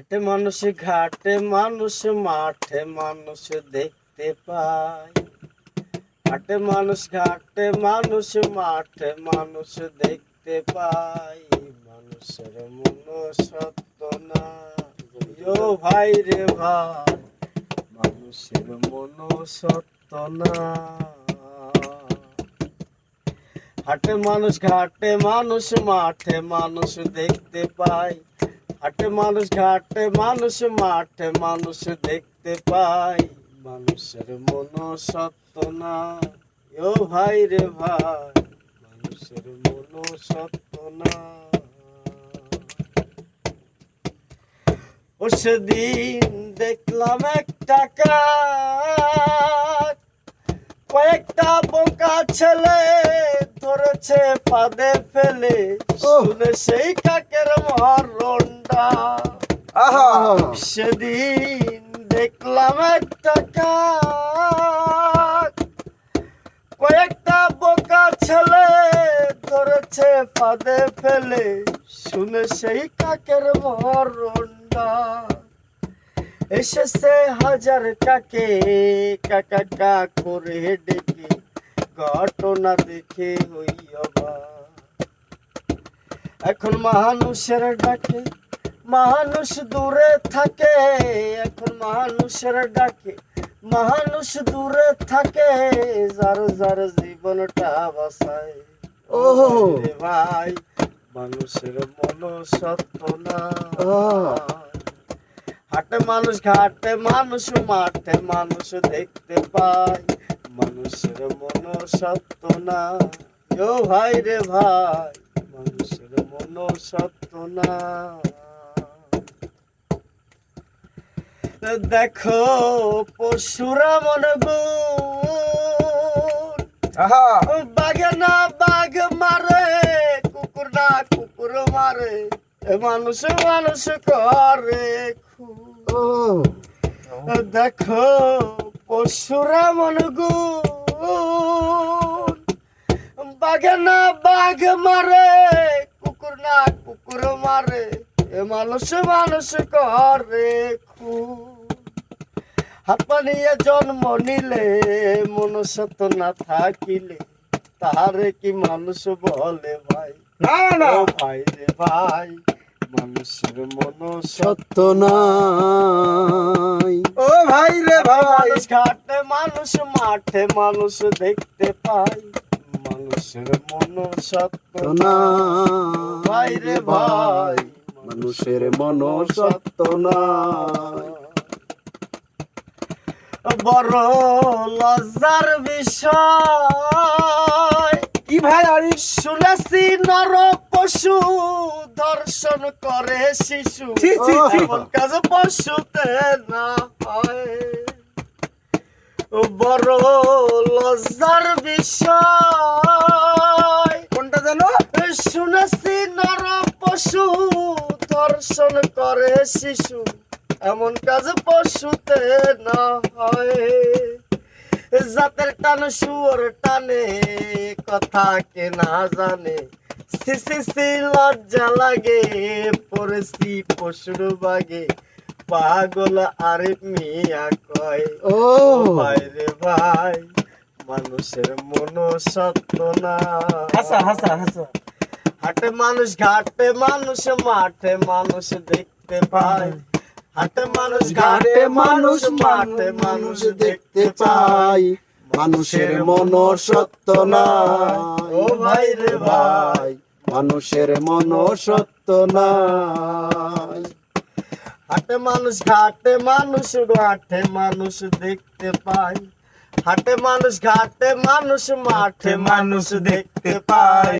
হাটে মানুষ, ঘাটে মানুষ, মাঠে মানুষ দেখতে পায়। হাটে মানুষ, ঘাটে মানুষ, মাঠে মানুষ দেখতে পায়। মানুষের মন সত্য না। ভাই রে ভাই, মানুষের মন সত্য না। হাটে মানুষ, ঘাটে মানুষ, মাঠে মানুষ দেখতে পায়। হাটে মানুষ, ঘাটে মানুষ, মাঠে মানুষ দেখতে পায় মানুষের মন সত্য না ও ভাই রে ভাই, মানুষের মন সত্য না। ও সেদিন দেখলাম একটা কাক। কয়েকটা বোকা ছেলে ধরেছে পাদে ফেলে। শুনে সেই কাকের মরণটা। সেদিন দেখলাম একটা কাক। কয়েকটা বোকা ছেলে ধরেছে পাদে ফেলে। শুনে সেই কাকের মরণটা। এসেছে হাজার কাকে কাকা কা করে ডেকে ঘটনা দেখে হই। এখন মানুষের ডাকে মানুষ দূরে থাকে এখন মানুষের ডাকে মানুষ দূরে থাকে যার যার জীবনটা বাসায় ও ভাই মানুষের মন সত্য না। হাটে মানুষ ঘাটে মানুষ মাঠে মানুষ দেখতে পায়। মানুষের মন সত্য না। ও ভাই রে ভাই মানুষের মন সত্য না। দেখো পশুরা মন বাঘে না বাঘ মারে কুকুর না কুকুর মারে। মানুষ মানুষ করে। দেখো পশুরা মন গুণ। বাঘে না বাঘ মারে কুকুর না কুকুর মারে। এ মানুষ মানুষ করে। হাত পা নিয়ে জন্ম নিলে মনুষ্যত না থাকিলে তাহারে কি মানুষ বলে ভাই? না না ভাই রে ভাই। মানুষের মন সত্য নাই। ও ভাই রে ভাই। মানুষ ঘাটে মানুষ মাঠে মানুষ দেখতে পাই। মানুষের মন সত্য না ভাই রে ভাই। মানুষের মন সত্য নাই। বড় লজ্জার বিষয়। কি ভাই আরে শুনেছি নর পশু দর্শন করে শিশু। এমন কাজ পশুতে না হয়। বড় লজ্জার বিষয়। কোনটা জানো শুনেছি নর পশু দর্শন করে শিশু। এমন কাজ পশুতে না হয়। জাতের টান শুয়োর টানে কথা কে না জানে। লজ্জা লাগে পড়েছি পশুর বাগে। পাগল আরে মিয়া কয় ও। ভাই রে ভাই মানুষের মন সত্য না। হাসা হাসা হাসা। হাটে মানুষ ঘাটে মানুষ মাঠে মানুষ দেখতে পায়। হাটে মানুষ ঘাটে মানুষ মাঠে মানুষ দেখতে পায়। মানুষের মন সত্য না। ও ভাই রে ভাই। মানুষের মন সত্য নাই। হাটে মানুষ ঘাটে মানুষ ঘাটে মানুষ দেখতে পায়। হাটে মানুষ ঘাটে মানুষ মাঠে মানুষ দেখতে পায়।